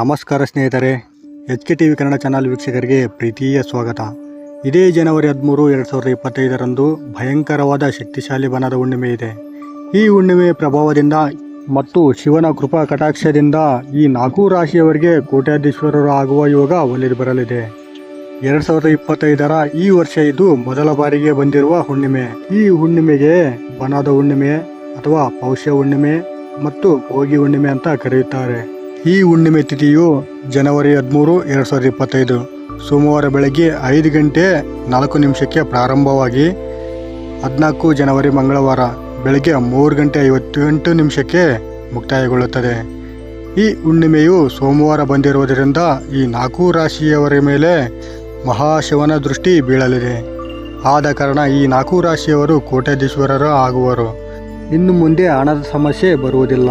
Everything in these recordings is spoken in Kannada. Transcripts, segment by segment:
ನಮಸ್ಕಾರ ಸ್ನೇಹಿತರೆ H K T V Kannada channel ವೀಕ್ಷಕರಿಗೆ ಪ್ರೀತಿಯ ಸ್ವಾಗತ. ಇದೇ ಜನವರಿ ಹದಿಮೂರು, ಎರಡು ಸಾವಿರದ ಇಪ್ಪತ್ತೈದರಂದು ಭಯಂಕರವಾದ ಶಕ್ತಿಶಾಲಿ ಬನದ ಹುಣ್ಣಿಮೆ ಇದೆ. ಈ ಹುಣ್ಣಿಮೆಯ ಪ್ರಭಾವದಿಂದ ಮತ್ತು ಶಿವನ ಕೃಪಾ ಕಟಾಕ್ಷದಿಂದ ಈ ನಾಲ್ಕು ರಾಶಿಯವರಿಗೆ ಕೋಟ್ಯಾಧೀಶ್ವರರು ಆಗುವ ಯೋಗ ಒಲಿದು ಬರಲಿದೆ. ಎರಡು ಸಾವಿರದ ಇಪ್ಪತ್ತೈದರ ಈ ವರ್ಷ ಇದು ಮೊದಲ ಬಾರಿಗೆ ಬಂದಿರುವ ಹುಣ್ಣಿಮೆ. ಈ ಹುಣ್ಣಿಮೆಗೆ ಬನದ ಹುಣ್ಣಿಮೆ ಅಥವಾ ಪೌಷ್ಯ ಹುಣ್ಣಿಮೆ ಮತ್ತು ಭೋಗಿ ಹುಣ್ಣಿಮೆ ಅಂತ ಕರೆಯುತ್ತಾರೆ. ಈ ಹುಣ್ಣಿಮೆ ತಿಥಿಯು ಜನವರಿ ಹದಿಮೂರು, ಎರಡು ಸಾವಿರದ ಇಪ್ಪತ್ತೈದು. ಸೋಮವಾರ ಬೆಳಗ್ಗೆ ಐದು ಗಂಟೆ ನಾಲ್ಕು ನಿಮಿಷಕ್ಕೆ ಪ್ರಾರಂಭವಾಗಿ ಹದಿನಾಲ್ಕು ಜನವರಿ ಮಂಗಳವಾರ ಬೆಳಗ್ಗೆ ಮೂರು ಗಂಟೆ ಐವತ್ತೆಂಟು ನಿಮಿಷಕ್ಕೆ ಮುಕ್ತಾಯಗೊಳ್ಳುತ್ತದೆ. ಈ ಹುಣ್ಣಿಮೆಯು ಸೋಮವಾರ ಬಂದಿರುವುದರಿಂದ ಈ ನಾಲ್ಕು ರಾಶಿಯವರ ಮೇಲೆ ಮಹಾಶಿವನ ದೃಷ್ಟಿ ಬೀಳಲಿದೆ. ಆದ ಕಾರಣ ಈ ನಾಲ್ಕು ರಾಶಿಯವರು ಕೋಟ್ಯಾಧೀಶ್ವರರು ಆಗುವರು. ಇನ್ನು ಮುಂದೆ ಹಣದ ಸಮಸ್ಯೆ ಬರುವುದಿಲ್ಲ.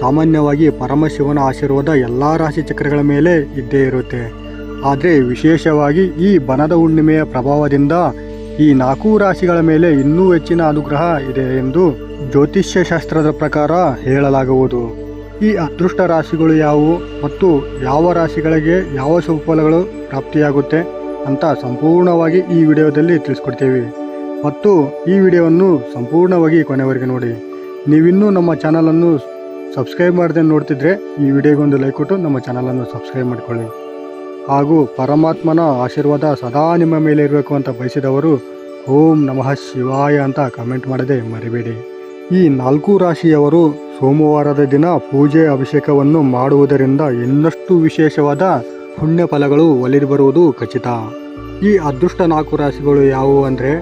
ಸಾಮಾನ್ಯವಾಗಿ ಪರಮಶಿವನ ಆಶೀರ್ವಾದ ಎಲ್ಲ ರಾಶಿ ಚಕ್ರಗಳ ಮೇಲೆ ಇದ್ದೇ ಇರುತ್ತೆ. ಆದರೆ ವಿಶೇಷವಾಗಿ ಈ ಬನದ ಹುಣ್ಣಿಮೆಯ ಪ್ರಭಾವದಿಂದ ಈ ನಾಲ್ಕು ರಾಶಿಗಳ ಮೇಲೆ ಇನ್ನೂ ಹೆಚ್ಚಿನ ಅನುಗ್ರಹ ಇದೆ ಎಂದು ಜ್ಯೋತಿಷ್ಯ ಶಾಸ್ತ್ರದ ಪ್ರಕಾರ ಹೇಳಲಾಗುವುದು. ಈ ಅದೃಷ್ಟ ರಾಶಿಗಳು ಯಾವುವು ಮತ್ತು ಯಾವ ರಾಶಿಗಳಿಗೆ ಯಾವ ಶುಭಫಲಗಳು ಪ್ರಾಪ್ತಿಯಾಗುತ್ತೆ ಅಂತ ಸಂಪೂರ್ಣವಾಗಿ ಈ ವಿಡಿಯೋದಲ್ಲಿ ತಿಳಿಸ್ಕೊಡ್ತೀವಿ. ಮತ್ತು ಈ ವಿಡಿಯೋವನ್ನು ಸಂಪೂರ್ಣವಾಗಿ ಕೊನೆವರೆಗೆ ನೋಡಿ. ನೀವಿನ್ನೂ ನಮ್ಮ ಚಾನಲನ್ನು ಸಬ್ಸ್ಕ್ರೈಬ್ ಮಾಡದೆ ನೋಡ್ತಿದ್ರೆ ಈ ವಿಡಿಯೋಗೊಂದು ಲೈಕ್ ಕೊಟ್ಟು ನಮ್ಮ ಚಾನಲನ್ನು ಸಬ್ಸ್ಕ್ರೈಬ್ ಮಾಡಿಕೊಳ್ಳಿ. ಹಾಗೂ ಪರಮಾತ್ಮನ ಆಶೀರ್ವಾದ ಸದಾ ನಿಮ್ಮ ಮೇಲೆ ಇರಬೇಕು ಅಂತ ಬಯಸಿದವರು ಓಂ ನಮಃ ಶಿವಾಯ ಅಂತ ಕಮೆಂಟ್ ಮಾಡದೆ ಮರಿಬೇಡಿ. ಈ ನಾಲ್ಕು ರಾಶಿಯವರು ಸೋಮವಾರದ ದಿನ ಪೂಜೆ ಅಭಿಷೇಕವನ್ನು ಮಾಡುವುದರಿಂದ ಇನ್ನಷ್ಟು ವಿಶೇಷವಾದ ಪುಣ್ಯ ಫಲಗಳು ಒಲಿದು ಬರುವುದು ಖಚಿತ. ಈ ಅದೃಷ್ಟ ನಾಲ್ಕು ರಾಶಿಗಳು ಯಾವುವು ಅಂದರೆ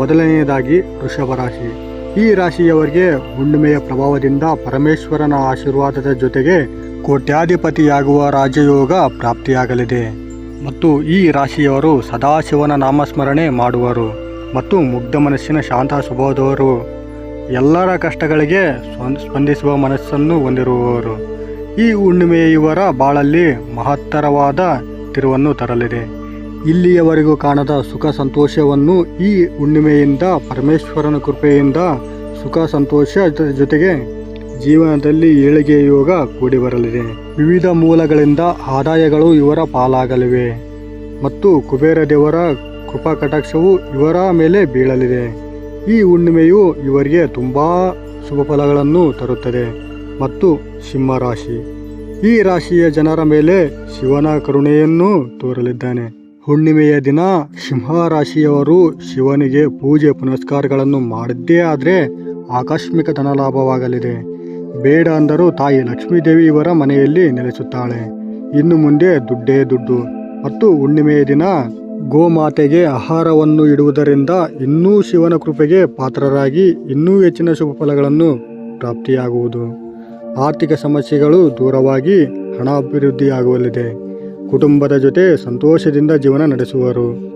ಮೊದಲನೆಯದಾಗಿ ವೃಷಭ ರಾಶಿ. ಈ ರಾಶಿಯವರಿಗೆ ಹುಣ್ಣಿಮೆಯ ಪ್ರಭಾವದಿಂದ ಪರಮೇಶ್ವರನ ಆಶೀರ್ವಾದದ ಜೊತೆಗೆ ಕೋಟ್ಯಾಧಿಪತಿಯಾಗುವ ರಾಜಯೋಗ ಪ್ರಾಪ್ತಿಯಾಗಲಿದೆ. ಮತ್ತು ಈ ರಾಶಿಯವರು ಸದಾಶಿವನ ನಾಮಸ್ಮರಣೆ ಮಾಡುವರು ಮತ್ತು ಮುಗ್ಧ ಮನಸ್ಸಿನ ಶಾಂತ ಸ್ವಭಾವದವರು. ಎಲ್ಲರ ಕಷ್ಟಗಳಿಗೆ ಸ್ಪಂದ- ಸ್ಪಂದಿಸುವ ಮನಸ್ಸನ್ನು ಹೊಂದಿರುವವರು. ಈ ಹುಣ್ಣಿಮೆಯ ಇವರ ಬಾಳಲ್ಲಿ ಮಹತ್ತರವಾದ ತಿರುವನ್ನು ತರಲಿದೆ. ಇಲ್ಲಿಯವರೆಗೂ ಕಾಣದ ಸುಖ ಸಂತೋಷವನ್ನು ಈ ಹುಣ್ಣಿಮೆಯಿಂದ, ಪರಮೇಶ್ವರನ ಕೃಪೆಯಿಂದ ಸುಖ ಸಂತೋಷ ಜೊತೆಗೆ ಜೀವನದಲ್ಲಿ ಏಳಿಗೆ ಯೋಗ ಕೂಡಿ ಬರಲಿದೆ. ವಿವಿಧ ಮೂಲಗಳಿಂದ ಆದಾಯಗಳು ಇವರ ಪಾಲಾಗಲಿವೆ ಮತ್ತು ಕುಬೇರ ದೇವರ ಕೃಪಾ ಕಟಾಕ್ಷವು ಇವರ ಮೇಲೆ ಬೀಳಲಿದೆ. ಈ ಹುಣ್ಣಿಮೆಯು ಇವರಿಗೆ ತುಂಬ ಶುಭ ಫಲಗಳನ್ನು ತರುತ್ತದೆ ಮತ್ತು ಸಿಂಹ ರಾಶಿ ಈ ರಾಶಿಯ ಜನರ ಮೇಲೆ ಶಿವನ ಕರುಣೆಯನ್ನು ತೋರಲಿದ್ದಾನೆ. ಹುಣ್ಣಿಮೆಯ ದಿನ ಸಿಂಹರಾಶಿಯವರು ಶಿವನಿಗೆ ಪೂಜೆ ಪುನಸ್ಕಾರಗಳನ್ನು ಮಾಡಿದ್ದೇ ಆದರೆ ಆಕಸ್ಮಿಕ ಧನಲಾಭವಾಗಲಿದೆ. ಬೇಡ ಅಂದರೂ ತಾಯಿ ಲಕ್ಷ್ಮೀದೇವಿ ಇವರ ಮನೆಯಲ್ಲಿ ನೆಲೆಸುತ್ತಾಳೆ. ಇನ್ನು ಮುಂದೆ ದುಡ್ಡೇ ದುಡ್ಡು. ಮತ್ತು ಹುಣ್ಣಿಮೆಯ ದಿನ ಗೋಮಾತೆಗೆ ಆಹಾರವನ್ನು ಇಡುವುದರಿಂದ ಇನ್ನೂ ಶಿವನ ಕೃಪೆಗೆ ಪಾತ್ರರಾಗಿ ಇನ್ನೂ ಹೆಚ್ಚಿನ ಶುಭ ಫಲಗಳನ್ನು ಪ್ರಾಪ್ತಿಯಾಗುವುದು. ಆರ್ಥಿಕ ಸಮಸ್ಯೆಗಳು ದೂರವಾಗಿ ಹಣ ಅಭಿವೃದ್ಧಿಯಾಗುವಲ್ಲಿದೆ ಕುಟುಂಬದ ಜೊತೆ ಸಂತೋಷದಿಂದ ಜೀವನ ನಡೆಸುವರು.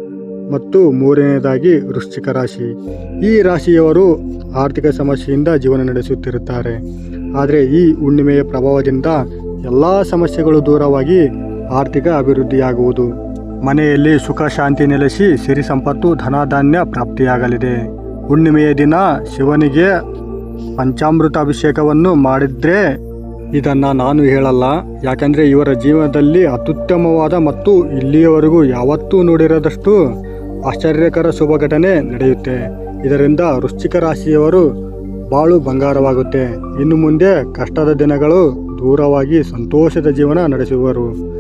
ಮತ್ತು ಮೂರನೆಯದಾಗಿ ವೃಶ್ಚಿಕ ರಾಶಿ. ಈ ರಾಶಿಯವರು ಆರ್ಥಿಕ ಸಮಸ್ಯೆಯಿಂದ ಜೀವನ ನಡೆಸುತ್ತಿರುತ್ತಾರೆ. ಆದರೆ ಈ ಹುಣ್ಣಿಮೆಯ ಪ್ರಭಾವದಿಂದ ಎಲ್ಲ ಸಮಸ್ಯೆಗಳು ದೂರವಾಗಿ ಆರ್ಥಿಕ ಅಭಿವೃದ್ಧಿಯಾಗುವುದು. ಮನೆಯಲ್ಲಿ ಸುಖ ಶಾಂತಿ ನೆಲೆಸಿ ಸಿರಿ ಸಂಪತ್ತು ಧನಧಾನ್ಯ ಪ್ರಾಪ್ತಿಯಾಗಲಿದೆ. ಹುಣ್ಣಿಮೆಯ ದಿನ ಶಿವನಿಗೆ ಪಂಚಾಮೃತ ಅಭಿಷೇಕವನ್ನು ಮಾಡಿದ್ರೆ ಇದನ್ನ ನಾನು ಹೇಳಲ್ಲ. ಯಾಕಂದ್ರೆ ಇವರ ಜೀವನದಲ್ಲಿ ಅತ್ಯುತ್ತಮವಾದ ಮತ್ತು ಇಲ್ಲಿಯವರೆಗೂ ಯಾವತ್ತೂ ನೋಡಿರದಷ್ಟು ಆಶ್ಚರ್ಯಕರ ಶುಭ ಘಟನೆ ನಡೆಯುತ್ತೆ. ಇದರಿಂದ ವೃಶ್ಚಿಕ ರಾಶಿಯವರು ಬಾಳು ಬಂಗಾರವಾಗುತ್ತೆ. ಇನ್ನು ಮುಂದೆ ಕಷ್ಟದ ದಿನಗಳು ದೂರವಾಗಿ ಸಂತೋಷದ ಜೀವನ ನಡೆಸುವರು.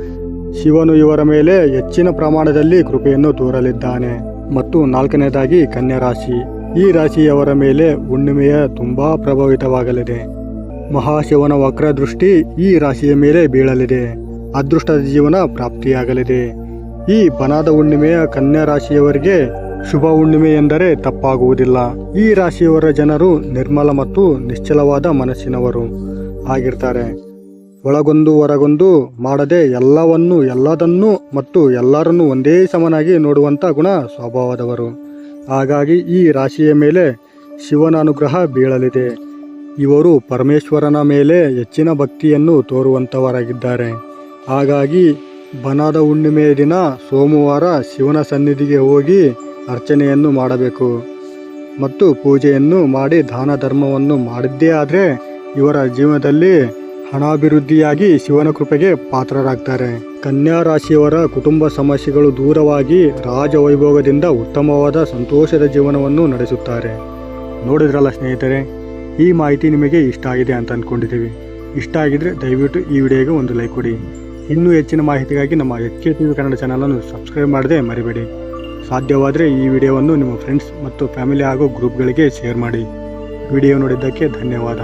ಶಿವನು ಇವರ ಮೇಲೆ ಹೆಚ್ಚಿನ ಪ್ರಮಾಣದಲ್ಲಿ ಕೃಪೆಯನ್ನು ತೋರಲಿದ್ದಾನೆ. ಮತ್ತು ನಾಲ್ಕನೇದಾಗಿ ಕನ್ಯಾ ರಾಶಿ. ಈ ರಾಶಿಯವರ ಮೇಲೆ ಹುಣ್ಣಿಮೆಯ ತುಂಬಾ ಪ್ರಭಾವಿತವಾಗಲಿದೆ. ಮಹಾಶಿವನ ವಕ್ರದೃಷ್ಟಿ ಈ ರಾಶಿಯ ಮೇಲೆ ಬೀಳಲಿದೆ. ಅದೃಷ್ಟದ ಜೀವನ ಪ್ರಾಪ್ತಿಯಾಗಲಿದೆ. ಈ ಬನಾದ ಹುಣ್ಣಿಮೆಯ ಕನ್ಯಾ ರಾಶಿಯವರಿಗೆ ಶುಭ ಹುಣ್ಣಿಮೆ ಎಂದರೆ ತಪ್ಪಾಗುವುದಿಲ್ಲ. ಈ ರಾಶಿಯವರ ಜನರು ನಿರ್ಮಲ ಮತ್ತು ನಿಶ್ಚಲವಾದ ಮನಸ್ಸಿನವರು ಆಗಿರ್ತಾರೆ. ಒಳಗೊಂದು ಹೊರಗೊಂದು ಮಾಡದೆ ಎಲ್ಲವನ್ನು ಎಲ್ಲದನ್ನೂ ಮತ್ತು ಎಲ್ಲರನ್ನೂ ಒಂದೇ ಸಮನಾಗಿ ನೋಡುವಂಥ ಗುಣ ಸ್ವಭಾವದವರು. ಹಾಗಾಗಿ ಈ ರಾಶಿಯ ಮೇಲೆ ಶಿವನ ಅನುಗ್ರಹ ಬೀಳಲಿದೆ. ಇವರು ಪರಮೇಶ್ವರನ ಮೇಲೆ ಹೆಚ್ಚಿನ ಭಕ್ತಿಯನ್ನು ತೋರುವಂಥವರಾಗಿದ್ದಾರೆ ಹಾಗಾಗಿ ಬನದ ಹುಣ್ಣಿಮೆಯ ದಿನ ಸೋಮವಾರ ಶಿವನ ಸನ್ನಿಧಿಗೆ ಹೋಗಿ ಅರ್ಚನೆಯನ್ನು ಮಾಡಬೇಕು. ಮತ್ತು ಪೂಜೆಯನ್ನು ಮಾಡಿ ದಾನ ಧರ್ಮವನ್ನು ಮಾಡಿದ್ದೇ ಆದರೆ ಇವರ ಜೀವನದಲ್ಲಿ ಹಣಾಭಿವೃದ್ಧಿಯಾಗಿ ಶಿವನ ಕೃಪೆಗೆ ಪಾತ್ರರಾಗ್ತಾರೆ. ಕನ್ಯಾ ರಾಶಿಯವರ ಕುಟುಂಬ ಸಮಸ್ಯೆಗಳು ದೂರವಾಗಿ ರಾಜವೈಭೋಗದಿಂದ ಉತ್ತಮವಾದ ಸಂತೋಷದ ಜೀವನವನ್ನು ನಡೆಸುತ್ತಾರೆ. ನೋಡಿದ್ರಲ್ಲ ಸ್ನೇಹಿತರೆ ಈ ಮಾಹಿತಿ ನಿಮಗೆ ಇಷ್ಟ ಆಗಿದೆ ಅಂತ ಅಂದ್ಕೊಂಡಿದ್ದೀವಿ ಇಷ್ಟ ಆಗಿದ್ರೆ ದಯವಿಟ್ಟು ಈ ವಿಡಿಯೋಗೆ ಒಂದು ಲೈಕ್ ಕೊಡಿ. ಇನ್ನೂ ಹೆಚ್ಚಿನ ಮಾಹಿತಿಗಾಗಿ ನಮ್ಮ H K T V Kannada ಚಾನಲನ್ನು ಸಬ್ಸ್ಕ್ರೈಬ್ ಮಾಡದೆ ಮರಿಬೇಡಿ. ಸಾಧ್ಯವಾದರೆ ಈ ವಿಡಿಯೋವನ್ನು ನಿಮ್ಮ ಫ್ರೆಂಡ್ಸ್ ಮತ್ತು ಫ್ಯಾಮಿಲಿ ಹಾಗೂ ಗ್ರೂಪ್ಗಳಿಗೆ ಶೇರ್ ಮಾಡಿ. ವಿಡಿಯೋ ನೋಡಿದ್ದಕ್ಕೆ ಧನ್ಯವಾದ.